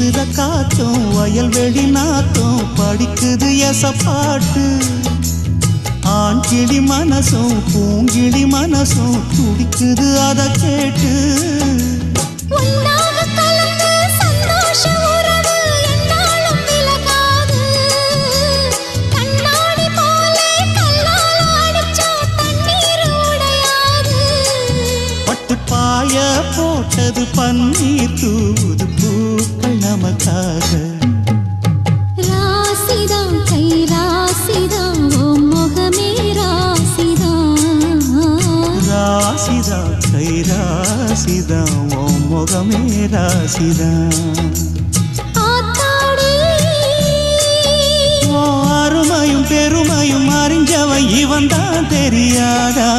வீசுற காத்தும் வயல்வெளி நாத்தும் படிக்குது எசப்பாட்டு ஆண் கிளி மனசும் பூங்கிளி மனசும் துடிக்குது அத கேட்டு. பாய போட்டது பன்னீர் தூது. ராசிதா கை ராசிதா ஓ முகமே ராசிதா அருமையும் பெருமையும் அறிஞ்சவன் இவன் தான் தெரியாதா?